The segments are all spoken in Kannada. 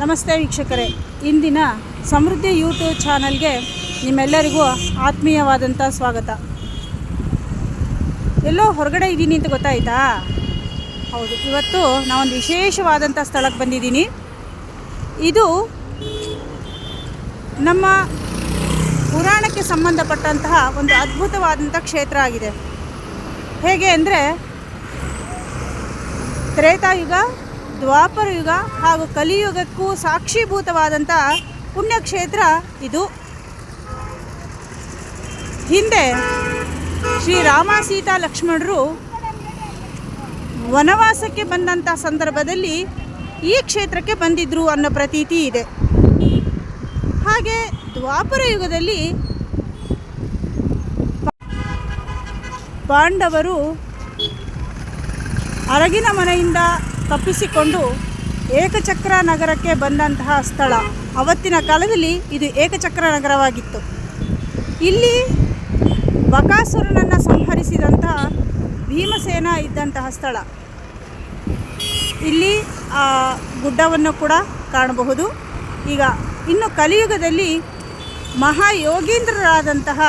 ನಮಸ್ತೆ ವೀಕ್ಷಕರೇ. ಇಂದಿನ ಸಮೃದ್ಧಿ ಯೂಟ್ಯೂಬ್ ಚಾನಲ್ಗೆ ನಿಮ್ಮೆಲ್ಲರಿಗೂ ಆತ್ಮೀಯವಾದಂಥ ಸ್ವಾಗತ. ಎಲ್ಲೋ ಹೊರಗಡೆ ಇದ್ದೀನಿ ಅಂತ ಗೊತ್ತಾಯ್ತಾ? ಹೌದು, ಇವತ್ತು ನಾವೊಂದು ವಿಶೇಷವಾದಂಥ ಸ್ಥಳಕ್ಕೆ ಬಂದಿದ್ದೀನಿ. ಇದು ನಮ್ಮ ಪುರಾಣಕ್ಕೆ ಸಂಬಂಧಪಟ್ಟಂತಹ ಒಂದು ಅದ್ಭುತವಾದಂಥ ಕ್ಷೇತ್ರ ಆಗಿದೆ. ಹೇಗೆ ಅಂದರೆ ತ್ರೇತಾಯುಗ ದ್ವಾಪರ ಯುಗ ಹಾಗೂ ಕಲಿಯುಗಕ್ಕೂ ಸಾಕ್ಷೀಭೂತವಾದಂಥ ಪುಣ್ಯಕ್ಷೇತ್ರ ಇದು. ಹಿಂದೆ ಶ್ರೀರಾಮ ಸೀತಾ ಲಕ್ಷ್ಮಣರು ವನವಾಸಕ್ಕೆ ಬಂದಂಥ ಸಂದರ್ಭದಲ್ಲಿ ಈ ಕ್ಷೇತ್ರಕ್ಕೆ ಬಂದಿದ್ದರು ಅನ್ನೋ ಪ್ರತೀತಿ ಇದೆ. ಹಾಗೆ ದ್ವಾಪರ ಯುಗದಲ್ಲಿ ಪಾಂಡವರು ಅರಗಿನ ಮನೆಯಿಂದ ತಪ್ಪಿಸಿಕೊಂಡು ಏಕಚಕ್ರ ನಗರಕ್ಕೆ ಬಂದಂತಹ ಸ್ಥಳ. ಅವತ್ತಿನ ಕಾಲದಲ್ಲಿ ಇದು ಏಕಚಕ್ರ ನಗರವಾಗಿತ್ತು. ಇಲ್ಲಿ ಬಕಾಸುರನನ್ನು ಸಂಹರಿಸಿದಂತಹ ಭೀಮಸೇನ ಇದ್ದಂತಹ ಸ್ಥಳ. ಇಲ್ಲಿ ಆ ಗುಡ್ಡವನ್ನು ಕೂಡ ಕಾಣಬಹುದು. ಈಗ ಇನ್ನು ಕಲಿಯುಗದಲ್ಲಿ ಮಹಾಯೋಗೀಂದ್ರರಾದಂತಹ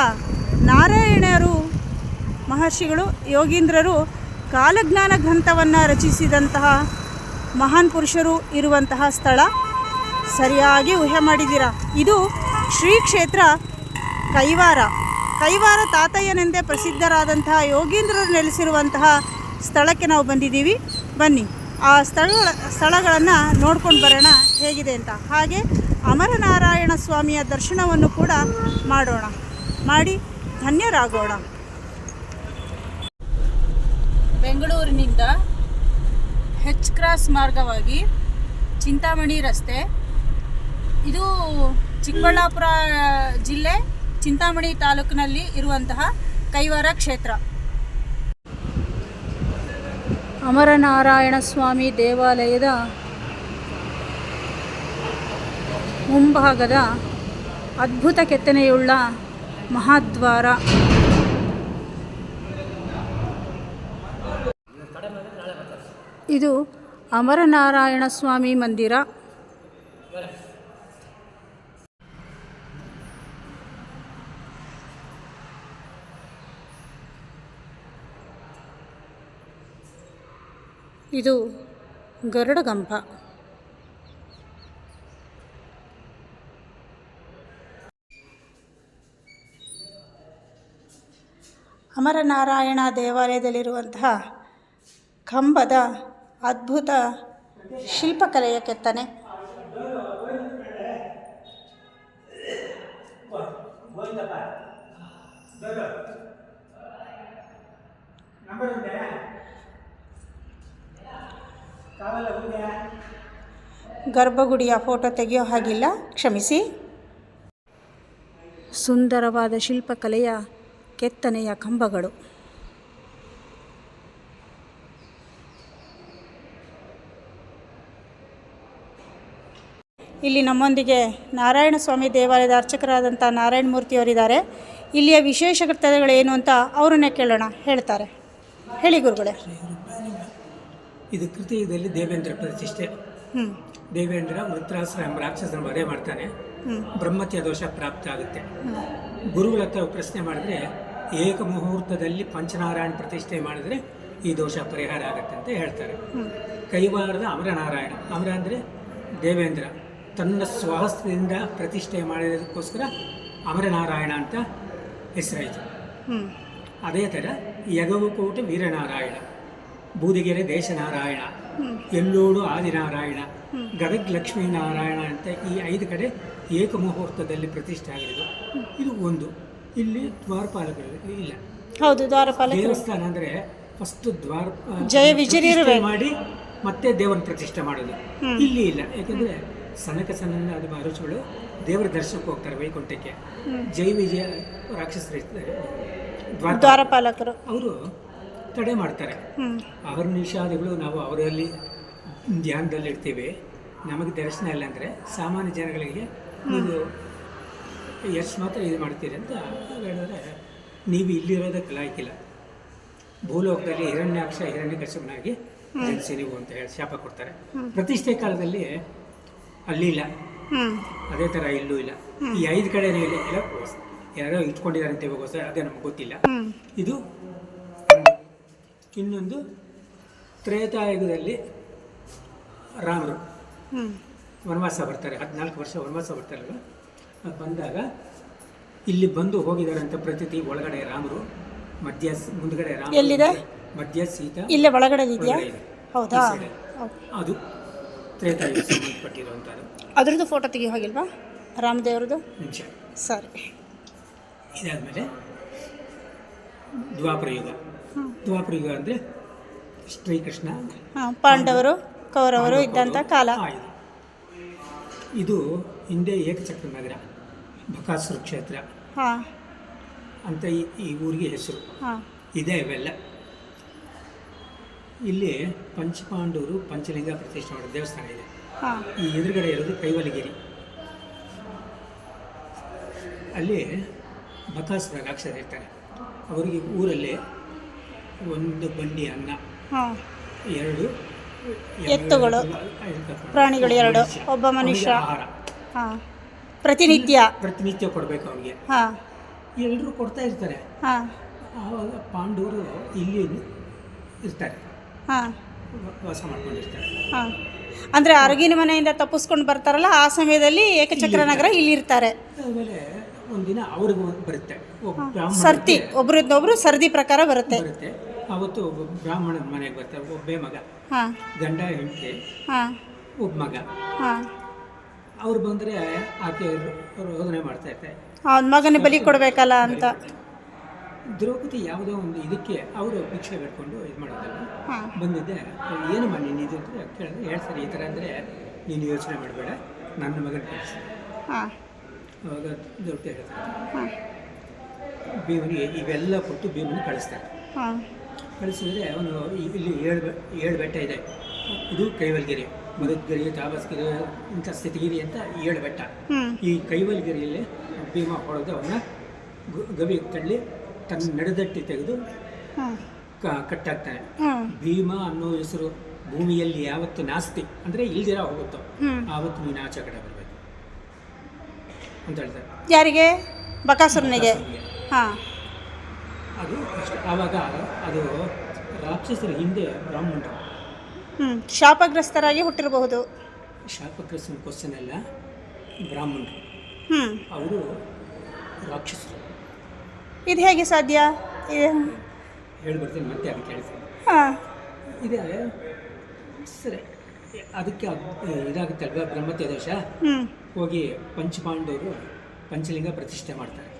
ನಾರಾಯಣರು, ಮಹರ್ಷಿಗಳು ಯೋಗೀಂದ್ರರು ಕಾಲಜ್ಞಾನ ಗ್ರಂಥವನ್ನು ರಚಿಸಿದಂತಹ ಮಹಾನ್ ಪುರುಷರು ಇರುವಂತಹ ಸ್ಥಳ. ಸರಿಯಾಗಿ ಊಹೆ ಮಾಡಿದ್ದೀರ? ಇದು ಶ್ರೀ ಕ್ಷೇತ್ರ ಕೈವಾರ. ಕೈವಾರ ತಾತಯ್ಯನೆಂದೇ ಪ್ರಸಿದ್ಧರಾದಂತಹ ಯೋಗೀಂದ್ರರು ನೆಲೆಸಿರುವಂತಹ ಸ್ಥಳಕ್ಕೆ ನಾವು ಬಂದಿದ್ದೀವಿ. ಬನ್ನಿ, ಆ ಸ್ಥಳಗಳ ಸ್ಥಳಗಳನ್ನು ನೋಡ್ಕೊಂಡು ಬರೋಣ ಹೇಗಿದೆ ಅಂತ. ಹಾಗೆ ಅಮರನಾರಾಯಣ ಸ್ವಾಮಿಯ ದರ್ಶನವನ್ನು ಕೂಡ ಮಾಡೋಣ. ಮಾಡಿ, ಧನ್ಯರಾಗೋಣ. ಬೆಂಗಳೂರಿನಿಂದ ಹೆಚ್ ಕ್ರಾಸ್ ಮಾರ್ಗವಾಗಿ ಚಿಂತಾಮಣಿ ರಸ್ತೆ. ಇದು ಚಿಕ್ಕಬಳ್ಳಾಪುರ ಜಿಲ್ಲೆ ಚಿಂತಾಮಣಿ ತಾಲೂಕಿನಲ್ಲಿ ಇರುವಂತಹ ಕೈವಾರ ಕ್ಷೇತ್ರ. ಅಮರನಾರಾಯಣ ಸ್ವಾಮಿ ದೇವಾಲಯದ ಮುಂಭಾಗದ ಅದ್ಭುತ ಕೆತ್ತನೆಯುಳ್ಳ ಮಹಾದ್ವಾರ. ಇದು ಅಮರನಾರಾಯಣ ಸ್ವಾಮಿ ಮಂದಿರ. ಇದು ಗರುಡಗಂಪ. ಅಮರನಾರಾಯಣ ದೇವಾಲಯದಲ್ಲಿರುವಂತಹ ಕಂಬದ ಅದ್ಭುತ ಶಿಲ್ಪಕಲೆಯ ಕೆತ್ತನೆ ಗರ್ಭಗುಡಿಯ ಫೋಟೋ ತೆಗೆಯೋ ಹಾಗಿಲ್ಲ ಕ್ಷಮಿಸಿ. ಸುಂದರವಾದ ಶಿಲ್ಪಕಲೆಯ ಕೆತ್ತನೆಯ ಕಂಬಗಳು. ಇಲ್ಲಿ ನಮ್ಮೊಂದಿಗೆ ನಾರಾಯಣ ಸ್ವಾಮಿ ದೇವಾಲಯದ ಅರ್ಚಕರಾದಂಥ ನಾರಾಯಣ ಮೂರ್ತಿಯವರಿದ್ದಾರೆ ಇಲ್ಲಿಯ ವಿಶೇಷ ಏನು ಅಂತ ಅವರನ್ನೇ ಕೇಳೋಣ ಹೇಳ್ತಾರೆ. ಹೇಳಿ ಗುರುಗಳೇ. ಇದು ಕೃತಿಯಲ್ಲಿ ದೇವೇಂದ್ರ ಪ್ರತಿಷ್ಠೆ. ಹ್ಞೂ ದೇವೇಂದ್ರ ಎಂಬ ರಾಕ್ಷಸನ ವಧೆ ಮಾಡ್ತಾನೆ. ಬ್ರಹ್ಮತ್ಯ ದೋಷ ಪ್ರಾಪ್ತ ಆಗುತ್ತೆ. ಗುರುಗಳ ಹತ್ರ ಪ್ರಶ್ನೆ ಮಾಡಿದ್ರೆ ಏಕ ಮುಹೂರ್ತದಲ್ಲಿ ಪಂಚನಾರಾಯಣ ಪ್ರತಿಷ್ಠೆ ಮಾಡಿದ್ರೆ ಈ ದೋಷ ಪರಿಹಾರ ಆಗುತ್ತೆ ಅಂತ ಹೇಳ್ತಾರೆ. ಕೈವಾರದ ಅಮರನಾರಾಯಣ. ಅಮರ ಅಂದರೆ ದೇವೇಂದ್ರ. ತನ್ನ ಸ್ವಹಸ್ತದಿಂದ ಪ್ರತಿಷ್ಠೆ ಮಾಡಿರೋದಕ್ಕೋಸ್ಕರ ಅಮರನಾರಾಯಣ ಅಂತ ಹೆಸರಾಯಿತು. ಅದೇ ಥರ ಯಗವಕೋಟ ವೀರನಾರಾಯಣ ಬೂದಿಗೆರೆ ದೇಶನಾರಾಯಣ ಎಲ್ಲೋಡು ಆದಿನಾರಾಯಣ ಗದಗ್ ಲಕ್ಷ್ಮೀನಾರಾಯಣ ಅಂತ ಈ ಐದು ಕಡೆ ಏಕಮುಹೂರ್ತದಲ್ಲಿ ಪ್ರತಿಷ್ಠೆ ಆಗಿರೋದು. ಇದು ಒಂದು. ಇಲ್ಲಿ ದ್ವಾರಪಾಲಕರು ಇಲ್ಲ. ಹೌದು ದ್ವಾರಪಾಲ ದೇವಸ್ಥಾನ ಅಂದರೆ ಫಸ್ಟ್ ದ್ವಾರ ಜಯ ವಿಜಯ ಮಾಡಿ ಮತ್ತೆ ದೇವರ ಪ್ರತಿಷ್ಠೆ ಮಾಡೋದು. ಇಲ್ಲಿ ಇಲ್ಲ. ಯಾಕಂದ್ರೆ ಸನಕ ಸನನ್ನ ಅದು ಮಹಾರಾಜಗಳು ದೇವರ ದರ್ಶನಕ್ಕೆ ಹೋಗ್ತಾರೆ ವೈಕುಂಠಕ್ಕೆ. ಜೈ ವಿಜಯ ರಾಕ್ಷಸರು ಇರ್ತಾರೆ. ದ್ವಾರಪಾಲಕರು. ಅವರು ತಡೆ ಮಾಡ್ತಾರೆ. ಅವ್ರ ನಿಷಾದಗಳು ನಾವು ಅವರಲ್ಲಿ ಧ್ಯಾನದಲ್ಲಿ ಇರ್ತೀವಿ ನಮಗೆ ದರ್ಶನ ಇಲ್ಲ ಅಂದರೆ ಸಾಮಾನ್ಯ ಜನಗಳಿಗೆ ನೀವು ಎಷ್ಟು ಮಾತ್ರ ಇದು ಮಾಡ್ತೀರಿ ಅಂತ ಹೇಳಿದ್ರೆ ನೀವು ಇಲ್ಲಿರೋದಕ್ಕೆ ಲಾಯ್ಕಿಲ್ಲ ಭೂಲೋಕದಲ್ಲಿ ಹಿರಣ್ಯಾಕ್ಷ ಹಿರಣ್ಯಕಶಪನಾಗಿ ಜನಿಸಿ ನೀವು ಅಂತ ಹೇಳಿ ಶಾಪ ಕೊಡ್ತಾರೆ. ಪ್ರತಿಷ್ಠೆ ಕಾಲದಲ್ಲಿ ಅಲ್ಲಿ ಇಲ್ಲ. ಅದೇ ಥರ ಇಲ್ಲೂ ಇಲ್ಲ. ಈ ಐದು ಕಡೆ ಇಲ್ಲ ಯಾರೋ ಇಟ್ಕೊಂಡಿದ್ದಾರೆ ಅಂತ ಇವಾಗ ಹೊಸ ಅದೇ ನಮ್ಗೆ ಗೊತ್ತಿಲ್ಲ. ಇದು ಇನ್ನೊಂದು ತ್ರೇತಾಯುಗದಲ್ಲಿ ರಾಮರು. ವನವಾಸ ಬರ್ತಾರೆ. ಹದಿನಾಲ್ಕು ವರ್ಷ ವನವಾಸ ಬರ್ತಾರಲ್ಲ. ಅದು ಬಂದಾಗ ಇಲ್ಲಿ ಬಂದು ಹೋಗಿದ್ದಾರೆ ಅಂತ ಪ್ರತೀತಿ ಒಳಗಡೆ ರಾಮರು ಮಧ್ಯ ಮುಂದ್ಗಡೆ ರಾಮ? ಮಧ್ಯ ಸೀತಾ ಇಲ್ಲೇ ಒಳಗಡೆ ಇದೆಯಾ ಇದೆ. ಹೌದಾ? ಅದು ತ್ರೇತಾಯುಗ ಸಂಬಂಧಪಟ್ಟಿರುವಂಥದ್ದು ಅದ್ರದ್ದು ಫೋಟೋ ತೆಗಿ ಹೋಗಿಲ್ವಾ? ರಾಮದೇವ್ರದ್ದು? ನಿಮಿಷ. ಸರಿ. ಇದಾದಮೇಲೆ ದ್ವಾಪರ ಯುಗ ದ್ವಾಪರ ಯುಗ ಅಂದರೆ ಶ್ರೀಕೃಷ್ಣ ಹಾಂ ಪಾಂಡವರು ಕೌರವರು ಇದ್ದಂಥ ಕಾಲ. ಇದು. ಇದು ಹಿಂದೆ ಏಕಚಕ್ರ ನಗರ ಬಕಾಸುರ ಕ್ಷೇತ್ರ. ಹಾಂ. ಅಂತ ಈ ಈ ಊರಿಗೆ ಹೆಸರು. ಹಾಂ. ಇದೆ ಇವೆಲ್ಲ ಇಲ್ಲಿ ಪಂಚಪಾಂಡೂರು ಪಂಚಲಿಂಗ ಪ್ರತಿಷ್ಠೆ ಮಾಡಿದ ದೇವಸ್ಥಾನ ಇದೆ. ಹಾಂ. ಈ ಎದುರುಗಡೆ ಇರೋದು ಕೈವಲಗಿರಿ. ಅಲ್ಲಿ ಬಕಾಸುರ ರಾಕ್ಷಸ ಇರ್ತಾರೆ. ಅವರಿಗೆ ಊರಲ್ಲಿ ಒಂದು ಬಂಡಿ ಅನ್ನ ಹಾಂ. ಎರಡು ಎತ್ತುಗಳು, ಪ್ರಾಣಿಗಳು ಎರಡು, ಒಬ್ಬ ಮನುಷ್ಯ. ಆಹಾರ. ಹಾಂ. ಪ್ರತಿನಿತ್ಯ ಪ್ರತಿನಿತ್ಯ ಕೊಡಬೇಕು ಅವನಿಗೆ. ಹಾಂ. ಎಲ್ಲರೂ ಕೊಡ್ತಾ ಇರ್ತಾರೆ. ಹಾಂ. ಆವಾಗ ಪಾಂಡವರು ಇಲ್ಲಿ ಇರ್ತಾರೆ. ಹಾಂ. ವಾಸ ಮಾಡ್ಕೊಂಡಿರ್ತಾರೆ. ಹಾಂ. ಅಂದರೆ ಅರಗಿನ ಮನೆಯಿಂದ ತಪ್ಪಿಸ್ಕೊಂಡು ಬರ್ತಾರಲ್ಲ ಆ ಸಮಯದಲ್ಲಿ ಏಕಚಕ್ರ ನಗರ ಇಲ್ಲಿರ್ತಾರೆ. ಆಮೇಲೆ ಒಂದಿನ ಅವ್ರಿಗೆ ಬರುತ್ತೆ. ಒಬ್ಬ ಬ್ರಾಹ್ಮಣ ಸರ್ತಿ ಒಬ್ರದ್ದೊಬ್ರು ಸರ್ದಿ ಪ್ರಕಾರ ಬರುತ್ತೆ. ಬರುತ್ತೆ. ಅವತ್ತು ಒಬ್ಬ ಬ್ರಾಹ್ಮಣನ ಮನೆಗೆ ಬರ್ತಾರೆ ಒಬ್ಬೇ ಮಗ. ಹಾಂ. ಗಂಡ ಹೆಂಡತಿ ಹಾಂ. ಒಬ್ಬ ಮಗ. ಹಾಂ. ಅವ್ರು ಬಂದರೆ ಆಕೆ ರೋದನೆ ಮಾಡ್ತಾ ಇರ್ತಾರೆ. ಅವ್ನ ಮಗನ ಬಲಿ ಕೊಡಬೇಕಲ್ಲ ಅಂತ. ದ್ರೌಪದಿ ಯಾವುದೋ ಒಂದು ಇದಕ್ಕೆ ಅವರು ಭಿಕ್ಷೆ ಬೇಡ್ಕೊಂಡು ಇದು ಮಾಡೋದಲ್ಲ. ಬಂದಿದ್ದೆ. ಏನು ಮಾಡಿ ನೀನು ಇದು ಅಂತ ಕೇಳಿದ್ರೆ ಹೇಳ್ತಾರೆ ಈ ಥರ ಅಂದರೆ ನೀನು ಯೋಚನೆ ಮಾಡಬೇಡ. ನನ್ನ ಮಗನ ಕಳಿಸಿ ಹಾಂ. ಅವಾಗ ದ್ರೌಪದಿ ಹೇಳ್ತಾರೆ ಭೀಮನಿಗೆ ಇವೆಲ್ಲ ಕೊಟ್ಟು ಭೀಮನ ಕಳಿಸ್ತಾರೆ ಕಳಿಸಿದ್ರೆ ಅವನು ಇಲ್ಲಿ ಏಳು ಬೆ- ಏಳು ಬೆಟ್ಟ ಇದೆ. ಇದು ಕೈವಲ್ಗಿರಿ. ಮದದ್ಗಿರಿ ತಾಬಸ್ಗಿರಿ ಇಂಥ ಸ್ಥಿತಿಗಿರಿ ಅಂತ ಏಳು ಬೆಟ್ಟ. ಈ ಕೈವಲ್ಗಿರಿಯಲ್ಲಿ ಭೀಮ ಹೊಡೆದು ಅವನ್ನ ಗವಿ ತಳ್ಳಿ ತನ್ನ ನಡೆದಟ್ಟಿ ತೆಗೆದು ಕಟ್ಟಾಗ್ತಾನೆ ಕ- ಕಟ್ಟಾಕ್ತಾನೆ ಹ್ಞೂ ಭೀಮ ಅನ್ನೋ ಹೆಸರು ಭೂಮಿಯಲ್ಲಿ ಯಾವತ್ತು ನಾಸ್ತಿ ಅಂದ್ರೆ ಇಲ್ದಿರ ಹೋಗುತ್ತೋ ಆವತ್ತು ನೀನು ಆಚೆ ಕಡೆ ಬರಬೇಕು ಅಂತ ಹೇಳ್ತಾರೆ. ಯಾರಿಗೆ? ಬಕಾಸುರನಿಗೆ. ಹಾಂ. ಅದು ಅಷ್ಟೇ. ಆವಾಗ ಅದು ರಾಕ್ಷಸರ ಹಿಂದೆ ಬ್ರಾಹ್ಮಣರು. ಹ್ಞೂ ಶಾಪಗ್ರಸ್ತರಾಗಿ ಹುಟ್ಟಿರಬಹುದು. ಶಾಪಗ್ರಸ್ತನ ಕ್ವಶನ್ ಎಲ್ಲ ಬ್ರಾಹ್ಮಣರು. ಹ್ಞೂ ಅವರು ರಾಕ್ಷಸರು. ಇದು ಹೇಗೆ ಸಾಧ್ಯ? ಹೇಳಿ ಹೇಳ್ಬಿಡ್ತೀನಿ ಮತ್ತೆ ಅದಕ್ಕೆ ಹಾಂ. ಇದೆ ಸರಿ. ಅದಕ್ಕೆ ಇದಾಗುತ್ತೆ ಅಲ್ವಾ ಬ್ರಹ್ಮತ್ಯ ದೋಷ? ಹ್ಞೂ ಹೋಗಿ ಪಂಚಪಾಂಡವರು ಪಂಚಲಿಂಗ ಪ್ರತಿಷ್ಠೆ ಮಾಡ್ತಾರೆ.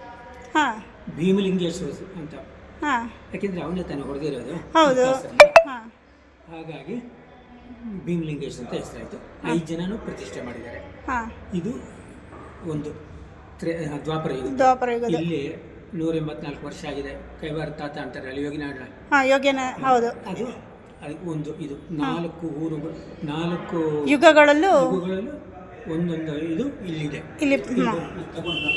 ಹಾಂ. ಭೀಮಲಿಂಗೇಶ್ವರ ಅಂತ. ಹಾಂ. ಯಾಕೆಂದರೆ ಅವನೇ ತಾನು ಹೊಡೆದಿರೋದು ಹೌದು. ಹಾಗಾಗಿ ಭೀಮಲಿಂಗೇಶ್ವರ ಅಂತ ಹೆಸರಾಯಿತು. ಐದು ಜನನೂ ಪ್ರತಿಷ್ಠೆ ಮಾಡಿದ್ದಾರೆ. ಇದು ಒಂದು ತ್ರೆ ದ್ವಾಪರ ಯುಗ. ದ್ವಾಪರ ಯುಗದ. ಇಲ್ಲಿ ನೂರ ಎಂಬತ್ನಾಲ್ಕು ವರ್ಷ ಆಗಿದೆ. ಕೈವಾರ ತಾತ ಅಂತಾರೆ ಅಲ್ಲಿ ಯೋಗಿನಾಡ ಹಾಂ ಯೋಗ್ಯನ ಹೌದು. ಅದು ಅದು ಒಂದು ಇದು ನಾಲ್ಕು ಊರುಗಳು ನಾಲ್ಕು ಯುಗಗಳಲ್ಲೂ ಯುಗಗಳಲ್ಲೂ ಒಂದೊಂದು ಇದು ಇಲ್ಲಿದೆ. ಇಲ್ಲಿ ಇದು ತಗೊಂಡು. ಬಾ.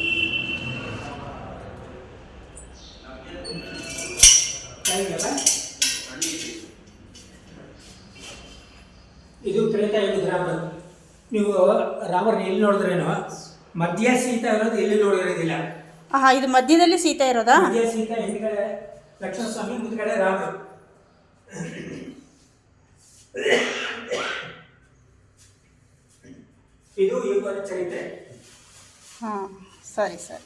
ಕೈಗೆಲ್ಲ? ಇದು ತ್ರೇತಾಯುಗದ ರಾಮ ನೀವು ರಾಮರನ್ನ ಎಲ್ಲಿ ನೋಡಿದ್ರೇನೋ ಮಧ್ಯ ಸೀತಾ ಇರೋದು ಎಲ್ಲಿ ನೋಡಿರೋದಿಲ್ಲ. ಹಾಂ ಇದು ಮಧ್ಯದಲ್ಲಿ ಸೀತೆ ಇರೋದಾ? ಮಧ್ಯ ಸೀತಾ ಹಿಂದ್ಗಡೆ ಲಕ್ಷ್ಮಣ ಸ್ವಾಮಿ ಮುಂದ್ಗಡೆ ರಾಮರು ಇದು ಯುಗದ ಚರಿತ್ರೆ. ಹಾಂ ಸರಿ ಸರಿ.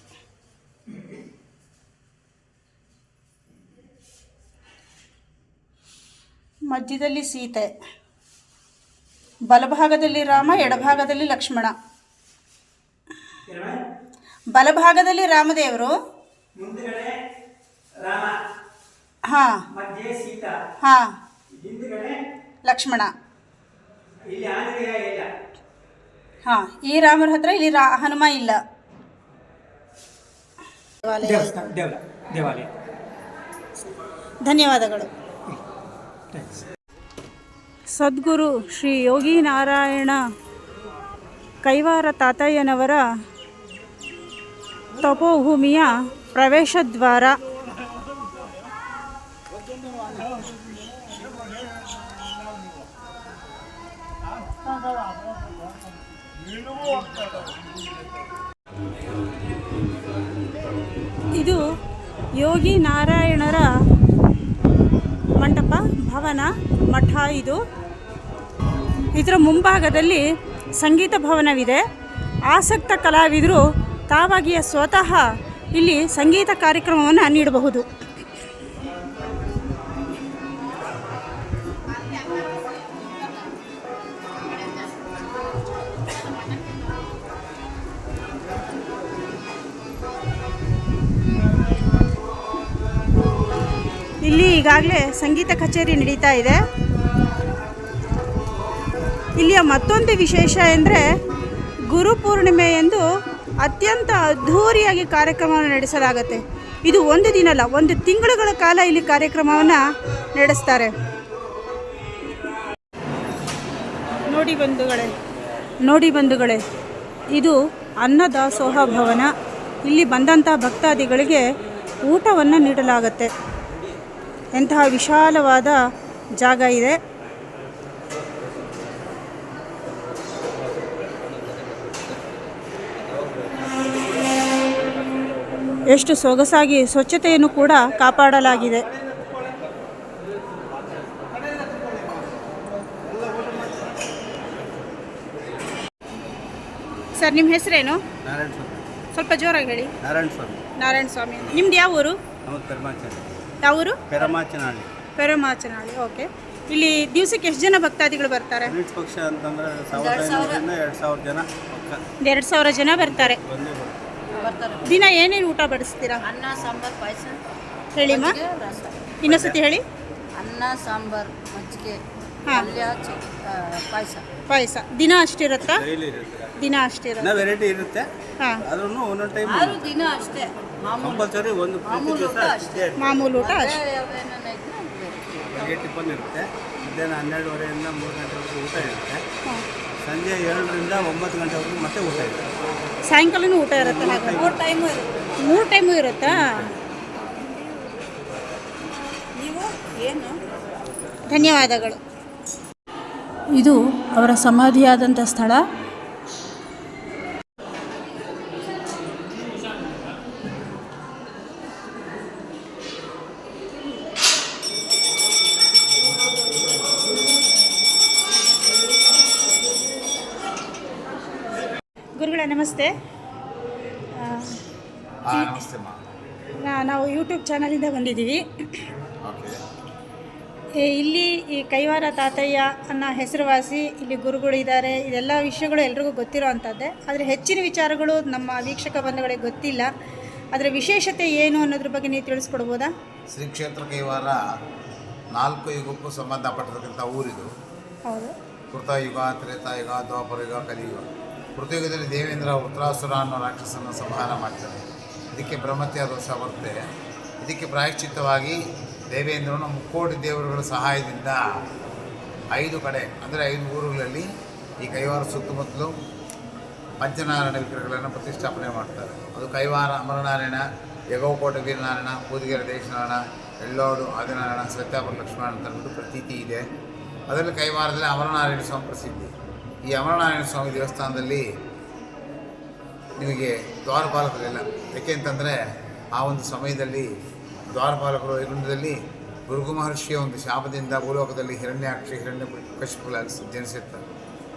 ಮಧ್ಯದಲ್ಲಿ ಸೀತೆ. ಬಲಭಾಗದಲ್ಲಿ ರಾಮ ಎಡಭಾಗದಲ್ಲಿ ಲಕ್ಷ್ಮಣ? ಬಲಭಾಗದಲ್ಲಿ ರಾಮದೇವರು. ಹಾಂ. ಹಾಂ. ಲಕ್ಷ್ಮಣ. ಹಾಂ ಈ ರಾಮರ ಹತ್ರ ಇಲ್ಲಿ ರಾ ಹನುಮ ಇಲ್ಲ. ದೇವಾಲಯ ಧನ್ಯವಾದಗಳು. ಸದ್ಗುರು ಶ್ರೀ ಯೋಗಿ ನಾರಾಯಣ ಕೈವಾರ ತಾತಯ್ಯನವರ ತಪೋಭೂಮಿಯ ಪ್ರವೇಶ ದ್ವಾರ ಇದು ಯೋಗಿ ನಾರಾಯಣರ ಮಂಟಪ, ಭವನ, ಮಠ ಇದು. ಇದರ ಮುಂಭಾಗದಲ್ಲಿ ಸಂಗೀತ ಭವನವಿದೆ. ಆಸಕ್ತ ಕಲಾವಿದರು ತಾವಾಗಿಯೇ ಸ್ವತಃ ಇಲ್ಲಿ ಸಂಗೀತ ಕಾರ್ಯಕ್ರಮವನ್ನು ನೀಡಬಹುದು. ಇಲ್ಲಿ ಈಗಾಗಲೇ ಸಂಗೀತ ಕಚೇರಿ ನಡೀತಾ ಇದೆ. ಇಲ್ಲಿಯ ಮತ್ತೊಂದು ವಿಶೇಷ ಎಂದರೆ ಗುರುಪೂರ್ಣಿಮೆಯಂದು ಅತ್ಯಂತ ಅದ್ಧೂರಿಯಾಗಿ ಕಾರ್ಯಕ್ರಮವನ್ನು ನಡೆಸಲಾಗುತ್ತೆ. ಇದು ಒಂದು ದಿನ ಅಲ್ಲ, ಒಂದು ತಿಂಗಳುಗಳ ಕಾಲ ಇಲ್ಲಿ ಕಾರ್ಯಕ್ರಮವನ್ನು ನಡೆಸ್ತಾರೆ. ನೋಡಿ ಬಂಧುಗಳೇ ನೋಡಿ ಬಂಧುಗಳೇ, ಇದು ಅನ್ನದಾಸೋಹ ಭವನ. ಇಲ್ಲಿ ಬಂದಂಥ ಭಕ್ತಾದಿಗಳಿಗೆ ಊಟವನ್ನು ನೀಡಲಾಗುತ್ತೆ. ಎಂತಹ ವಿಶಾಲವಾದ ಜಾಗ ಇದೆ. ಎಷ್ಟು ಸೊಗಸಾಗಿ ಸ್ವಚ್ಛತೆಯನ್ನು ಕೂಡ ಕಾಪಾಡಲಾಗಿದೆ. ಸರ್ ನಿಮ್ಮ ಹೆಸರೇನು? ಸ್ವಲ್ಪ ಜೋರಾಗಿ ಹೇಳಿ. ನಾರಾಯಣ ಸ್ವಾಮಿ. ನಾರಾಯಣ ಸ್ವಾಮಿ. ನಿಮ್ದು ಯಾವ ಊರು? ಯಾವ ಊರು? ಪೆರಮಾಚನಹಳ್ಳಿ. ಪೆರಮಾಚನಹಳ್ಳಿ ಓಕೆ. ಇಲ್ಲಿ ದಿವಸಕ್ಕೆ ಎಷ್ಟು ಜನ ಭಕ್ತಾದಿಗಳು ಬರ್ತಾರೆ? ಪಕ್ಷ ಅಂತಂದ್ರೆ ಎರಡು ಸಾವಿರ ಜನ ಬರ್ತಾರೆ. ದಿನ ಏನೇನು ಊಟ ಬಡಿಸ್ತೀರಾ? ಅನ್ನ ಸಾಂಬಾರ್ ಪಾಯಸ. ಹೇಳಿಮ್ಮ ರಸ. ಇನ್ನೊಂದ್ಸತಿ ಹೇಳಿ. ಅನ್ನ ಸಾಂಬಾರ್ ಮಜ್ಜಿಗೆ ಹಾ. ಪಲ್ಯ ಪಾಯಸ. ಪಾಯಸ. ದಿನ ಅಷ್ಟಿರುತ್ತಾ? ಡೈಲಿ ಇರುತ್ತೆ. ದಿನ ಅಷ್ಟಿರುತ್ತೆ. ಇನ್ನೂ ವೆರೈಟಿ ಇರುತ್ತೆ. ಹಾಂ. ಆದ್ರೂ ಒಂದೊಂದು ಟೈಮ್ ಆರು ದಿನ ಅಷ್ಟೇ. ಮಾಮೂಲು. ಕಂಪಲ್ಸರಿ ಒಂದು ಪ್ರತಿ ಮಾಮೂಲು ದಿವಸ ಊಟ ಅಷ್ಟೇ. ಮಾಮೂಲು ಊಟ ಅಷ್ಟೇ. ಯಾವೇನೇನು ಐತೆ ಅದು ಬೇಕು. ಬೆಳಗ್ಗೆ ಟಿಫನ್ ಇರುತ್ತೆ. ಮಧ್ಯಾಹ್ನ ಹನ್ನೆರಡುವರೆಯಿಂದ ಮೂರು ಗಂಟೆವರೆಗೂ ಊಟ ಇರುತ್ತೆ. ಸಂಜೆ ಏಳರಿಂದ ಒಂಬತ್ತು ಗಂಟೆವರೆಗೂ ಮತ್ತೆ ಊಟ ಇರುತ್ತೆ. ಸಾಯಂಕಾಲನೂ ಊಟ ಇರುತ್ತೆ. ಹಾಗೆ ಮೂರು ಟೈಮು ಇರುತ್ತೆ ಮೂರು ಟೈಮು ಇರುತ್ತಾ? ನೀವು ಏನು? ಧನ್ಯವಾದಗಳು. ಇದು ಅವರ ಸಮಾಧಿಯಾದಂಥ ಸ್ಥಳ. ನಮಸ್ತೆ. ನಾವು ಯೂಟ್ಯೂಬ್ ಚಾನಲಿಂದ ಬಂದಿದ್ದೀವಿ. ಇಲ್ಲಿ ಈ ಕೈವಾರ ತಾತಯ್ಯ ಅನ್ನೋ ಹೆಸರುವಾಸಿ ಇಲ್ಲಿ ಗುರುಗಳಿದ್ದಾರೆ ಇದೆಲ್ಲ ವಿಷಯಗಳು ಎಲ್ರಿಗೂ ಗೊತ್ತಿರೋ ಅಂಥದ್ದೇ. ಆದರೆ ಹೆಚ್ಚಿನ ವಿಚಾರಗಳು ನಮ್ಮ ವೀಕ್ಷಕ ಬಂಧುಗಳಿಗೆ ಗೊತ್ತಿಲ್ಲ. ಅದರ ವಿಶೇಷತೆ ಏನು ಅನ್ನೋದ್ರ ಬಗ್ಗೆ ನೀವು ತಿಳಿಸ್ಕೊಡ್ಬೋದಾ? ಶ್ರೀ ಕ್ಷೇತ್ರ ಕೈವಾರ ನಾಲ್ಕು ಯುಗಕ್ಕೂ ಸಂಬಂಧಪಟ್ಟಿರ್ತಕ್ಕಂಥ ಊರಿದು. ಹೌದು. ಕೃತಯುಗ ತ್ರೇತಾಯುಗ ದ್ವಾಪರಯುಗ ಕಲಿಯುಗ. ಕೃತಯುಗದಲ್ಲಿ ದೇವೇಂದ್ರ ಉತ್ರಾಸುರ ಅನ್ನೋ ರಾಕ್ಷಸನ ಸಂಹಾರ ಮಾಡ್ತಾರೆ. ಇದಕ್ಕೆ ಬ್ರಹ್ಮತ್ಯ ದೋಷ ಬರುತ್ತೆ. ಇದಕ್ಕೆ ಪ್ರಾಯಶ್ಚಿತ್ತವಾಗಿ ದೇವೇಂದ್ರನು ಮುಕ್ಕೋಟಿ ದೇವರುಗಳ ಸಹಾಯದಿಂದ ಐದು ಕಡೆ, ಅಂದರೆ ಐದು ಊರುಗಳಲ್ಲಿ ಈ ಕೈವಾರ ಸುತ್ತಮುತ್ತಲು ಪಂಚನಾರಾಯಣ ವಿಗ್ರಹಗಳನ್ನು ಪ್ರತಿಷ್ಠಾಪನೆ ಮಾಡ್ತಾರೆ. ಅದು ಕೈವಾರ, ಅಮರನಾರಾಯಣ ಯಗೋಕೋಟೆ ವೀರನಾರಾಯಣ ಕೂದಿಗೆರೆ ದೇಶನಾರಾಯಣ, ಎಳ್ಳೋಡು, ಆದಿನಾರಾಯಣ ಸತ್ಯಾಪುರ ಲಕ್ಷ್ಮಣ ಅಂತ ಅಂದ್ಬಿಟ್ಟು ಪ್ರತೀತಿ ಇದೆ. ಅದರಲ್ಲಿ ಕೈವಾರದಲ್ಲಿ ಅಮರನಾರಾಯಣ ಸ್ವಾಮಿ ಪ್ರಸಿದ್ಧಿ. ಈ ಅಮರನಾರಾಯಣ ಸ್ವಾಮಿ ದೇವಸ್ಥಾನದಲ್ಲಿ ನಿಮಗೆ ದ್ವಾರಪಾಲಕರಿಲ್ಲ. ಯಾಕೆ ಅಂತಂದರೆ ಆ ಒಂದು ಸಮಯದಲ್ಲಿ ದ್ವಾರಪಾಲಕರು ವೈಗುಂಠದಲ್ಲಿ ಭೃಗು ಮಹರ್ಷಿಯ ಒಂದು ಶಾಪದಿಂದ ಭೂಲೋಕದಲ್ಲಿ ಹಿರಣ್ಯಾಕ್ಷಿ ಹಿರಣ್ಯ ಕಶಿಪುಗಳಾಗಿ ಜನಿಸಿರ್ತಾರೆ.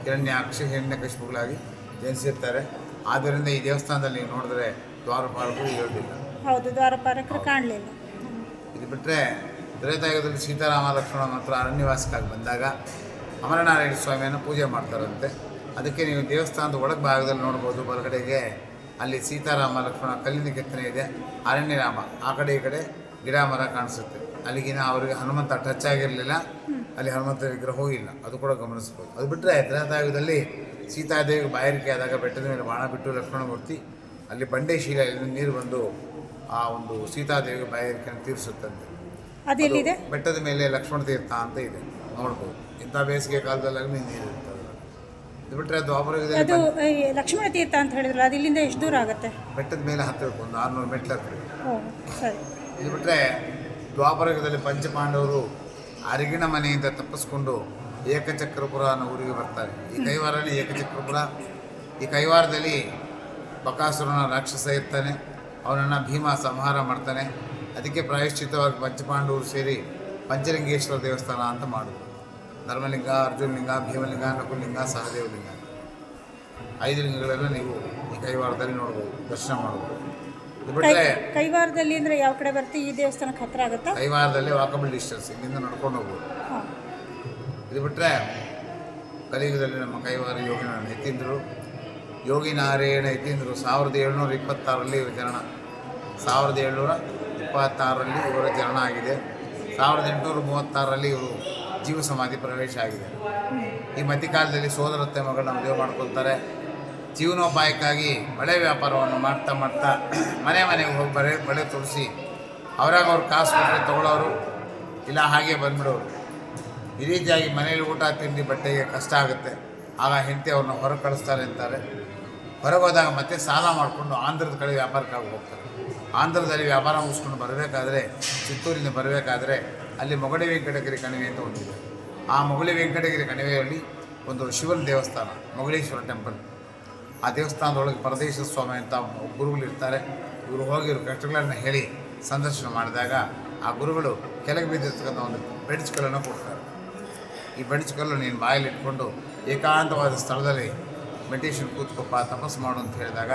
ಹಿರಣ್ಯಾಕ್ಷಿ ಹಿರಣ್ಯ ಕಶಿಪುಗಳಾಗಿ ಜನಿಸಿರ್ತಾರೆ. ಆದ್ದರಿಂದ ಈ ದೇವಸ್ಥಾನದಲ್ಲಿ ನೀವು ನೋಡಿದ್ರೆ ದ್ವಾರಪಾಲಕರು ಇರೋದಿಲ್ಲ ಹೌದು ದ್ವಾರಪಾಲಕರು ಕಾಣಲಿಲ್ಲ. ಇದು ಬಿಟ್ಟರೆ ತ್ರೇತಾಯುಗದಲ್ಲಿ ಸೀತಾರಾಮ ಲಕ್ಷ್ಮಣ ಮಾತ್ರ ಅರಣ್ಯವಾಸಕ್ಕಾಗಿ ಬಂದಾಗ ಅಮರನಾರಾಯಣ ಸ್ವಾಮಿಯನ್ನು ಪೂಜೆ ಮಾಡ್ತಾರಂತೆ. ಅದಕ್ಕೆ ನೀವು ದೇವಸ್ಥಾನದ ಒಳಗೆ ಭಾಗದಲ್ಲಿ ನೋಡ್ಬೋದು ಹೊರಗಡೆಗೆ ಅಲ್ಲಿ ಸೀತಾರಾಮ ಲಕ್ಷ್ಮಣ ಕಲ್ಲಿನ ಕೆತ್ತನೆ ಇದೆ ಅರಣ್ಯರಾಮ ಆ ಕಡೆ ಈ ಕಡೆ ಗಿಡ ಮರ ಕಾಣಿಸುತ್ತೆ. ಅಲ್ಲಿಗಿನ ಅವರಿಗೆ ಹನುಮಂತ ಟಚ್ ಆಗಿರಲಿಲ್ಲ ಅಲ್ಲಿ ಹನುಮಂತ ವಿಗ್ರಹ ಹೋಗಿಲ್ಲ ಅದು ಕೂಡ ಗಮನಿಸ್ಬೋದು. ಅದು ಬಿಟ್ಟರೆ ತ್ರೇತಾಯುಗದಲ್ಲಿ ಸೀತಾದೇವಿಗೆ ಬಾಯಾರಿಕೆ ಆದಾಗ ಬೆಟ್ಟದ ಮೇಲೆ ಬಾಣ ಬಿಟ್ಟು ಲಕ್ಷ್ಮಣಮೂರ್ತಿ ಅಲ್ಲಿ ಬಂಡೆ ಶಿಲೆಯಲ್ಲಿ ನೀರು ಬಂದು ಆ ಒಂದು ಸೀತಾದೇವಿಗೆ ಬಾಯಾರಿಕೆಯನ್ನು ತೀರಿಸುತ್ತಂತೆ. ಬೆಟ್ಟದ ಮೇಲೆ ಲಕ್ಷ್ಮಣ ತೀರ್ಥ ಅಂತ ಇದೆ. ನೋಡ್ಬೋದು. ಇಂಥ ಬೇಸಿಗೆ ಕಾಲದಲ್ಲಿ ನೀರು ಇರ್ತದೆ ಇದು ಬಿಟ್ಟರೆ ದ್ವಾಪರ ಅದು ಈ ಲಕ್ಷ್ಮಣ ತೀರ್ಥ ಅಂತ ಹೇಳಿದ್ರಲ್ಲ ಅದು ಇಲ್ಲಿಂದ ಎಷ್ಟು ದೂರ ಆಗುತ್ತೆ? ಬೆಟ್ಟದ ಮೇಲೆ ಹತ್ತಬೇಕು ಒಂದು ಆರುನೂರು ಮೆಟ್ಲು ಹತ್ತಬೇಕು ಓ ಸರಿ. ಇದು ಬಿಟ್ಟರೆ ದ್ವಾಪರಯುಗದಲ್ಲಿ ಪಂಚಪಾಂಡವರು ಅರಿಗಿಣ ಮನೆಯಿಂದ ತಪ್ಪಿಸ್ಕೊಂಡು ಏಕಚಕ್ರಪುರ ಅನ್ನೋ ಊರಿಗೆ ಬರ್ತಾರೆ. ಈ ಕೈವಾರನೇ ಏಕಚಕ್ರಪುರ ಈ ಕೈವಾರದಲ್ಲಿ ಬಕಾಸುರನ ರಾಕ್ಷಸ ಇರ್ತಾನೆ ಅವನನ್ನು ಭೀಮ ಸಂಹಾರ ಮಾಡ್ತಾನೆ. ಅದಕ್ಕೆ ಪ್ರಾಯಶ್ಚಿತವಾಗಿ ಪಂಚಪಾಂಡವರು ಸೇರಿ ಪಂಚಲಿಂಗೇಶ್ವರ ದೇವಸ್ಥಾನ ಅಂತ ಮಾಡಿದ್ರು ಧರ್ಮಲಿಂಗ ಅರ್ಜುನಲಿಂಗ ಭೀಮಲಿಂಗ ನಕುಲಿಂಗ ಸಹದೇವಲಿಂಗ. ಐದು ಲಿಂಗಗಳೆಲ್ಲ ನೀವು ಈ ಕೈವಾರದಲ್ಲಿ ನೋಡ್ಬೋದು ದರ್ಶನ ಮಾಡ್ಬೋದು. ಇದು ಬಿಟ್ಟರೆ ಕೈವಾರದಲ್ಲಿ ಅಂದ್ರೆ ಯಾವ ಕಡೆ ಬರ್ತೀವಿ ಈ ದೇವಸ್ಥಾನಕ್ಕೆ ಹತ್ರ ಆಗುತ್ತಾ? ಕೈವಾರದಲ್ಲಿ ವಾಕಬಲ್ ಡಿಸ್ಟೆನ್ಸ್ ಇಲ್ಲಿಂದ ನಡ್ಕೊಂಡು ಹೋಗ್ಬೋದು. ಇದು ಬಿಟ್ಟರೆ ಕಲಿಯುಗದಲ್ಲಿ ನಮ್ಮ ಕೈವಾರ ಯೋಗಿನ ಯತೀಂದ್ರರು ಯೋಗಿ ನಾರಾಯಣ ಯತೀಂದ್ರರು ಸಾವಿರದ ಏಳ್ನೂರ ಇಪ್ಪತ್ತಾರರಲ್ಲಿ ಇವರ ಜನನ ಸಾವಿರದ ಏಳ್ನೂರ ಇಪ್ಪತ್ತಾರರಲ್ಲಿ ಇವರ ಜನನ ಆಗಿದೆ. ಸಾವಿರದ ಎಂಟುನೂರ ಮೂವತ್ತಾರರಲ್ಲಿ ಇವರು ಜೀವ ಸಮಾಧಿ ಪ್ರವೇಶ ಆಗಿದೆ. ಈ ಮಧ್ಯಕಾಲದಲ್ಲಿ ಸೋದರತ್ತೆ ಮಗಳನ್ನ ಮದುವೆ ಮಾಡ್ಕೊಳ್ತಾರೆ. ಜೀವನೋಪಾಯಕ್ಕಾಗಿ ಬಳೆ ವ್ಯಾಪಾರವನ್ನು ಮಾಡ್ತಾ ಮಾಡ್ತಾ ಮನೆ ಮನೆಗೆ ಹೋಗಿ ಬಳೆ ಬಳೆ ತೋರಿಸಿ ಅವ್ರಾಗ ಅವ್ರು ಕಾಸು ಕೊಟ್ಟರೆ ತೊಗೊಳೋರು ಇಲ್ಲ ಹಾಗೆ ಬಂದ್ಬಿಡೋರು. ಈ ರೀತಿಯಾಗಿ ಮನೇಲಿ ಊಟ, ತಿಂಡಿ ಬಟ್ಟೆಗೆ ಕಷ್ಟ ಆಗುತ್ತೆ. ಆಗ ಹೆಂಡತಿ ಅವ್ರನ್ನ ಹೊರಗೆ ಕಳಿಸ್ತಾರೆ ಅಂತಾರೆ. ಹೊರಗೆ ಹೋದಾಗ ಮತ್ತೆ ಸಾಲ ಮಾಡಿಕೊಂಡು ಆಂಧ್ರದ ಕಡೆ ವ್ಯಾಪಾರಕ್ಕಾಗಿ ಹೋಗ್ತಾರೆ. ಆಂಧ್ರದಲ್ಲಿ ವ್ಯಾಪಾರ ಮುಗಿಸ್ಕೊಂಡು ಬರಬೇಕಾದ್ರೆ, ಚಿತ್ತೂರಿಂದ ಬರಬೇಕಾದ್ರೆ ಅಲ್ಲಿ ಮೊಗಳಿ ವೆಂಕಟಗಿರಿ ಕಣಿವೆ ಅಂತ ಒಂದಿದೆ ಆ ಮೊಗಳಿ ವೆಂಕಟಗಿರಿ ಕಣಿವೆಯಲ್ಲಿ ಒಂದು ಶಿವನ ದೇವಸ್ಥಾನ ಮೊಗಳೇಶ್ವರ ಟೆಂಪಲ್ ಆ ದೇವಸ್ಥಾನದೊಳಗೆ ಪರದೇಶ ಸ್ವಾಮಿ ಅಂತ ಗುರುಗಳು ಇರ್ತಾರೆ. ಇವರು ಹೋಗಿ ಇವರು ಕಷ್ಟಗಳನ್ನು ಹೇಳಿ ಸಂದರ್ಶನ ಮಾಡಿದಾಗ ಆ ಗುರುಗಳು ಕೆಳಗೆ ಬಿದ್ದಿರ್ತಕ್ಕಂಥ ಒಂದು ಬೆಡ್ಜ್ ಕಲ್ಲನ್ನು ಕೊಡ್ತಾರೆ. ಈ ಬೆಡ್ಜ್ ಕಲ್ಲು ನೀನು ಬಾಯಲ್ಲಿ ಇಟ್ಕೊಂಡು ಏಕಾಂತವಾದ ಸ್ಥಳದಲ್ಲಿ ಮೆಡಿಟೇಷನ್ ಕೂತ್ಕೊಪ್ಪ, ತಪಸ್ಸು ಮಾಡು ಅಂತ ಹೇಳಿದಾಗ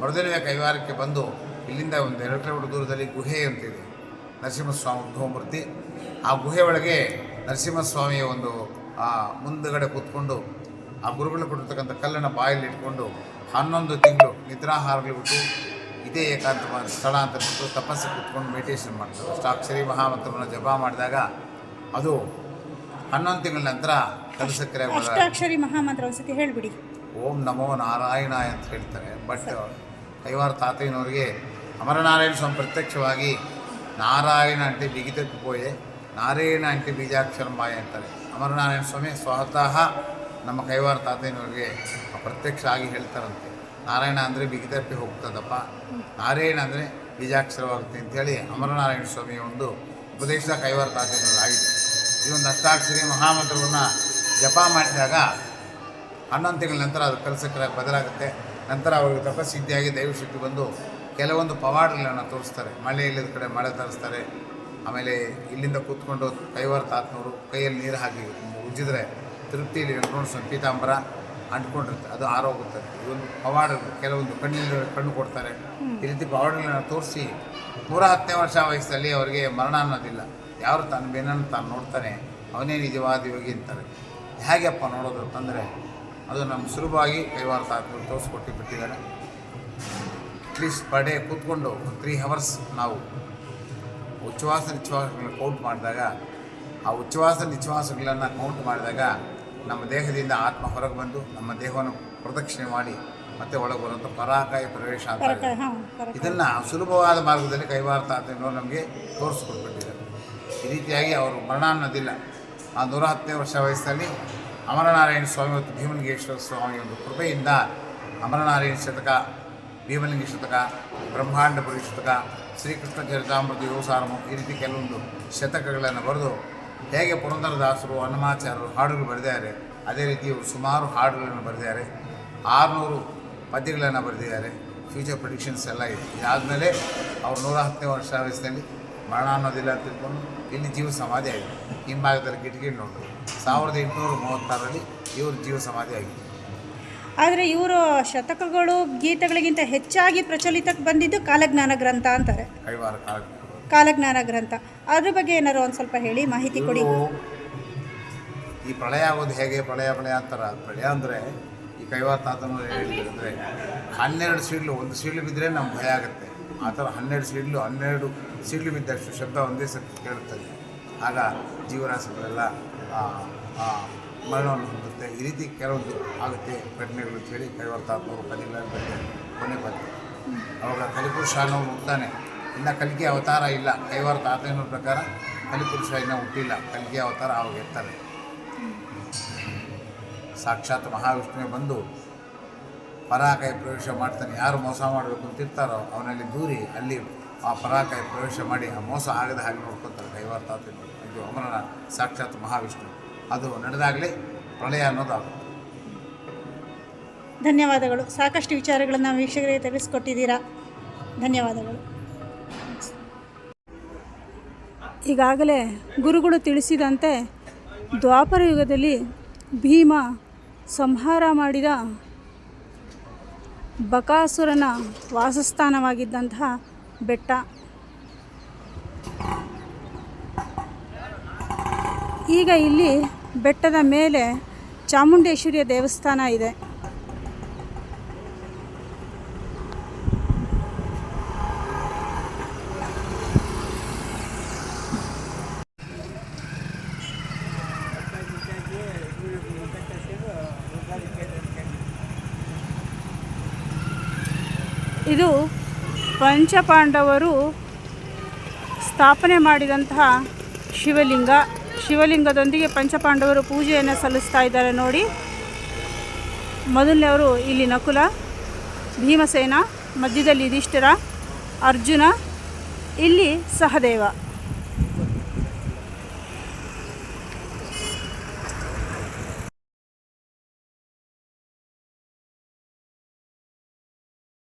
ಮರುದಿನವೇ ಕೈವಾರಕ್ಕೆ ಬಂದು ಇಲ್ಲಿಂದ ಒಂದು ಎರಡು ಕಿಲೋಮೀಟರ್ ದೂರದಲ್ಲಿ ಗುಹೆ ಅಂತಿದೆ ನರಸಿಂಹಸ್ವಾಮಿ ಉದ್ಭವಮೂರ್ತಿ ಆ ಗುಹೆ ಒಳಗೆ ನರಸಿಂಹಸ್ವಾಮಿಯ ಒಂದು ಆ, ಮುಂದುಗಡೆ ಕೂತ್ಕೊಂಡು ಆ ಗುರುಗಳು ಕೊಟ್ಟಿರ್ತಕ್ಕಂಥ ಕಲ್ಲನ್ನು ಬಾಯಲ್ಲಿ ಇಟ್ಕೊಂಡು ಹನ್ನೊಂದು ತಿಂಗಳು ನಿದ್ರಾಹಾರಗಳು ಬಿಟ್ಟು ಇದೇ ಏಕಾಂತ ಸ್ಥಳ ಅಂತ ಬಿಟ್ಟು ತಪಸ್ಸು ಕೂತ್ಕೊಂಡು ಮೆಡಿಟೇಷನ್ ಮಾಡ್ತಾರೆ. ಅಷ್ಟಾಕ್ಷರಿ ಮಹಾಮಂತ್ರವನ್ನು ಜಪ ಮಾಡಿದಾಗ ಅದು ಹನ್ನೊಂದು ತಿಂಗಳ ನಂತರ ಕೆಲಸಕ್ಕೆ ಅಷ್ಟಾಕ್ಷರಿ ಮಹಾಮಂತ್ರ ಒಂದ್ಸತಿ ಹೇಳಿಬಿಡಿ. ಓಂ ನಮೋ ನಾರಾಯಣ ಅಂತ ಹೇಳ್ತಾರೆ. ಬಟ್ ಕೈವಾರ ತಾತಯ್ಯನವ್ರಿಗೆ ಅಮರನಾರಾಯಣ ಸ್ವಾಮಿ ಪ್ರತ್ಯಕ್ಷವಾಗಿ ನಾರಾಯಣ ಅಂತ ಬಿಗಿತಪ್ಪಿ ಪೋಯೆ ನಾರಾಯಣ ಅಂಟಿ ಬೀಜಾಕ್ಷರಂ ಬಾಯಿ ಅಂತಾರೆ. ಅಮರನಾರಾಯಣ ಸ್ವಾಮಿ, ಸ್ವತಃ ನಮ್ಮ ಕೈವಾರ ತಾತೆಯವರಿಗೆ ಪ್ರತ್ಯಕ್ಷ ಆಗಿ ಹೇಳ್ತಾರಂತೆ. ನಾರಾಯಣ ಅಂದರೆ ಬಿಗಿತಪ್ಪಿ ಹೋಗ್ತದಪ್ಪ. ನಾರಾಯಣ ಅಂದರೆ ಬೀಜಾಕ್ಷರವಾಗುತ್ತೆ ಅಂತೇಳಿ ಅಮರನಾರಾಯಣ ಸ್ವಾಮಿಯ ಒಂದು ಉಪದೇಶ ಕೈವಾರ ತಾತಯ್ಯನವರಾಗಿದೆ ಈ ಒಂದು ಅಷ್ಟಾಕ್ಷರಿ ಮಹಾಮಂತ್ರವನ್ನು ಜಪ ಮಾಡಿದಾಗ ಹನ್ನೊಂದು ತಿಂಗಳ ನಂತರ ಅದು ಕೆಲಸಕ್ಕೆ ಬದಲಾಗುತ್ತೆ. ನಂತರ ಅವರಿಗೆ ತಪಸ್ಸಿದ್ಧಿಯಾಗಿ ದೈವಶಕ್ತಿ ಬಂದು ಕೆಲವೊಂದು ಪವಾಡಗಳನ್ನು ತೋರಿಸ್ತಾರೆ. ಮಳೆ ಇಲ್ಲದ ಕಡೆ ಮಳೆ ತರಿಸ್ತಾರೆ. ಆಮೇಲೆ ಇಲ್ಲಿಂದ ಕೂತ್ಕೊಂಡು ಕೈವಾರ ತಾತನವರು ಕೈಯಲ್ಲಿ ನೀರು ಹಾಕಿ ಉಜ್ಜಿದ್ರೆ ತೃಪ್ತಿಯಲ್ಲಿ ವೆಂಕಟೇಶ್ವರ ಪೀತಾಂಬರ ಅಂಟ್ಕೊಂಡಿರುತ್ತೆ ಅದು ಆರೋಗುತ್ತೆ. ಇದೊಂದು ಪವಾಡ ಕೆಲವೊಂದು ಕಣ್ಣಿನ ಕಣ್ಣು ಕೊಡ್ತಾರೆ. ಈ ರೀತಿ ಪವಾಡಗಳನ್ನು ತೋರಿಸಿ ನೂರ ಹತ್ತನೇ ವರ್ಷ ವಯಸ್ಸಲ್ಲಿ ಅವರಿಗೆ ಮರಣ ಅನ್ನೋದಿಲ್ಲ. ಯಾರು ತನ್ನ ಬೇನನ್ನು ತಾನು ನೋಡ್ತಾನೆ, ಅವನೇ ನಿಜವಾದ ಯೋಗಿ ಅಂತಾರೆ. ಹೇಗೆಪ್ಪ ನೋಡೋದು ಅಂತಂದರೆ, ಅದು ನಮ್ಮ ಸುಲಭವಾಗಿ ಕೈವಾರ ತಾತನವರು ತೋರಿಸ್ಕೊಟ್ಟು ಬಿಟ್ಟಿದ್ದಾರೆ ಅಟ್ಲೀಸ್ಟ್ ಪರ್ ಡೇ ಕೂತ್ಕೊಂಡು ಒಂದು ತ್ರೀ ಹವರ್ಸ್ ನಾವು ಉಚ್ಛ್ವಾಸ ನಿಚ್ಛ್ವಾಸಗಳನ್ನ ಕೌಂಟ್ ಮಾಡಿದಾಗ ಆ ಉಚ್ಛ್ವಾಸ ನಿಚ್ಛ್ವಾಸಗಳನ್ನು ಕೌಂಟ್ ಮಾಡಿದಾಗ ನಮ್ಮ ದೇಹದಿಂದ ಆತ್ಮ ಹೊರಗೆ ಬಂದು ನಮ್ಮ ದೇಹವನ್ನು ಪ್ರದಕ್ಷಿಣೆ ಮಾಡಿ ಮತ್ತೆ ಒಳಗೆ ಬರುವಂಥ ಪರಾಕಾಯ ಪ್ರವೇಶ ಅಂತ. ಇದನ್ನು ಸುಲಭವಾದ ಮಾರ್ಗದಲ್ಲಿ ಕೈವಾರ್ತ ಅಂತ ನಮಗೆ ತೋರಿಸ್ಕೊಟ್ಬಿಟ್ಟಿದ್ದಾರೆ. ಈ ರೀತಿಯಾಗಿ ಅವರು ಮರಣ ಅನ್ನೋದಿಲ್ಲ ಆ ನೂರ ಹತ್ತನೇ ವರ್ಷ ವಯಸ್ಸಲ್ಲಿ ಅಮರನಾರಾಯಣ ಸ್ವಾಮಿ ಮತ್ತು ಭೀಮಲಿಂಗೇಶ್ವರ ಸ್ವಾಮಿ ಒಂದು ಕೃಪೆಯಿಂದ ಅಮರನಾರಾಯಣ ಶತಕ ಭೀಮಲಿಂಗ ಶತಕ, ಬ್ರಹ್ಮಾಂಡ ಶತಕ, ಶ್ರೀಕೃಷ್ಣ ಚರಿತಾಮೃತ ಯೋಗಸಾರಮು ಈ ರೀತಿ ಕೆಲವೊಂದು ಶತಕಗಳನ್ನು ಬರೆದು ಹೇಗೆ ಪುರಂದರದಾಸರು, ಹನುಮಾಚಾರ್ಯರು ಹಾಡುಗಳು ಬರೆದಿದ್ದಾರೆ, ಅದೇ ರೀತಿ ಇವರು ಸುಮಾರು ಹಾಡುಗಳನ್ನು ಬರೆದಿದ್ದಾರೆ, ಆರುನೂರು ಪದ್ಯಗಳನ್ನು ಬರೆದಿದ್ದಾರೆ ಫ್ಯೂಚರ್ ಪ್ರಿಡಿಕ್ಷನ್ಸ್ ಎಲ್ಲ ಇದೆ. ಇದಾದಮೇಲೆ ಅವ್ರು ನೂರ ಹತ್ತನೇ ವರ್ಷ ವಯಸ್ಸಿನಲ್ಲಿ ಮರಣ ಅನ್ನೋದಿಲ್ಲ ಅಂತ ತಿಳ್ಕೊಂಡು ಇಲ್ಲಿ ಜೀವ ಸಮಾಧಿ ಆಗಿದೆ. ಹಿಂಭಾಗದಲ್ಲಿ ಕಿಟಕಿ ನೋಡಿದ್ರು ಸಾವಿರದ ಎಂಟುನೂರ ಮೂವತ್ತಾರರಲ್ಲಿ ಇವರು ಜೀವ ಸಮಾಧಿ ಆಗಿದೆ. ಆದರೆ ಇವರು ಶತಕಗಳು ಗೀತೆಗಳಿಗಿಂತ ಹೆಚ್ಚಾಗಿ ಪ್ರಚಲಿತಕ್ಕೆ ಬಂದಿದ್ದು ಕಾಲಜ್ಞಾನ ಗ್ರಂಥ ಅಂತಾರೆ. ಕಾಲಜ್ಞಾನ ಗ್ರಂಥ. ಅದ್ರ ಬಗ್ಗೆ ಏನಾರು ಒಂದು ಸ್ವಲ್ಪ ಹೇಳಿ, ಮಾಹಿತಿ ಕೊಡಿ. ಈ ಪ್ರಳಯ ಆಗೋದು ಹೇಗೆ, ಪ್ರಳಯ ಪ್ರಳಯ ಅಂತಾರ? ಪ್ರಳಯ ಅಂದರೆ ಈ ಕೈವಾರ ತಾತನ ಹೇಳಿದ್ರೆ ಹನ್ನೆರಡು ಸೀಡ್ಲು, ಒಂದು ಸೀಡ್ಲು ಬಿದ್ದರೆ ನಮ್ಗೆ ಭಯ ಆಗುತ್ತೆ. ಆ ಥರ ಹನ್ನೆರಡು ಸೀಡ್ಲು ಹನ್ನೆರಡು ಸೀಡ್ಲು ಬಿದ್ದಷ್ಟು ಶಬ್ದ ಒಂದೇ ಸತಿ ಕೇಳುತ್ತದೆ. ಆಗ ಜೀವರಾಶಿಗಳೆಲ್ಲ ಮರಣವನ್ನು ಹೊಂದುತ್ತೆ. ಈ ರೀತಿ ಕೆಲವೊಂದು ಆಗುತ್ತೆ ಘಟನೆಗಳು ಕೇಳಿ ಹೇಳಿ ಕೈವಾರ ತಾತನವರು ಪದಿಗಳಲ್ಲಿ ಬರ್ತಾರೆ ಕೊನೆ ಬಂತು ಅವಾಗ ಕಲಿಪುರುಷ ಅನ್ನೋನು ಹುಡ್ತಾನೆ ಇನ್ನು ಕಲಿಕೆ ಅವತಾರ ಇಲ್ಲ. ಕೈವಾರ ಆತನ ಪ್ರಕಾರ ಕಲಿಪುರುಷ ಇನ್ನೂ ಹುಟ್ಟಿಲ್ಲ. ಕಲಿಕೆ ಅವತಾರ ಅವಾಗ ಇರ್ತಾರೆ. ಸಾಕ್ಷಾತ್ ಮಹಾವಿಷ್ಣುವೆ ಬಂದು ಪರಾಕಾಯ ಪ್ರವೇಶ ಮಾಡ್ತಾನೆ. ಯಾರು ಮೋಸ ಮಾಡಬೇಕು ಅಂತಿರ್ತಾರೋ ಅವನಲ್ಲಿ ದೂರಿ ಅಲ್ಲಿ ಆ ಪರಾಕಾಯ ಪ್ರವೇಶ ಮಾಡಿ ಆ ಮೋಸ ಆಗದ ಹಾಗೆ ನೋಡ್ಕೊತಾರೆ ಕೈವಾರ ತಾತನವರು ಇದು ಅಮರನ ಸಾಕ್ಷಾತ್ ಮಹಾವಿಷ್ಣು ಅದು ನಡೆದಾಗಲೇ ಪ್ರಳಯ ಅನ್ನೋದು ಆಗುತ್ತೆ. ಧನ್ಯವಾದಗಳು. ಸಾಕಷ್ಟು ವಿಚಾರಗಳನ್ನು ವೀಕ್ಷಕರಿಗೆ ತಿಳಿಸ್ಕೊಟ್ಟಿದ್ದೀರಾ. ಧನ್ಯವಾದಗಳು. ಈಗಾಗಲೇ ಗುರುಗಳು ತಿಳಿಸಿದಂತೆ ದ್ವಾಪರ ಯುಗದಲ್ಲಿ ಭೀಮ ಸಂಹಾರ ಮಾಡಿದ ಬಕಾಸುರನ ವಾಸಸ್ಥಾನವಾಗಿದ್ದಂತಹ ಬೆಟ್ಟ. ಈಗ ಇಲ್ಲಿ ಬೆಟ್ಟದ ಮೇಲೆ ಚಾಮುಂಡೇಶ್ವರಿಯ ದೇವಸ್ಥಾನ ಇದೆ. ಇದು ಪಂಚಪಾಂಡವರು ಸ್ಥಾಪನೆ ಮಾಡಿದಂತಹ ಶಿವಲಿಂಗ. ಶಿವಲಿಂಗದೊಂದಿಗೆ ಪಂಚಪಾಂಡವರು ಪೂಜೆಯನ್ನು ಸಲ್ಲಿಸ್ತಾ ಇದ್ದಾರೆ ನೋಡಿ. ಮೊದಲನೆಯವರು ಇಲ್ಲಿ ನಕುಲ, ಭೀಮಸೇನ, ಮಧ್ಯದಲ್ಲಿ ಇದಿಷ್ಟರ ಅರ್ಜುನ, ಇಲ್ಲಿ ಸಹದೇವ.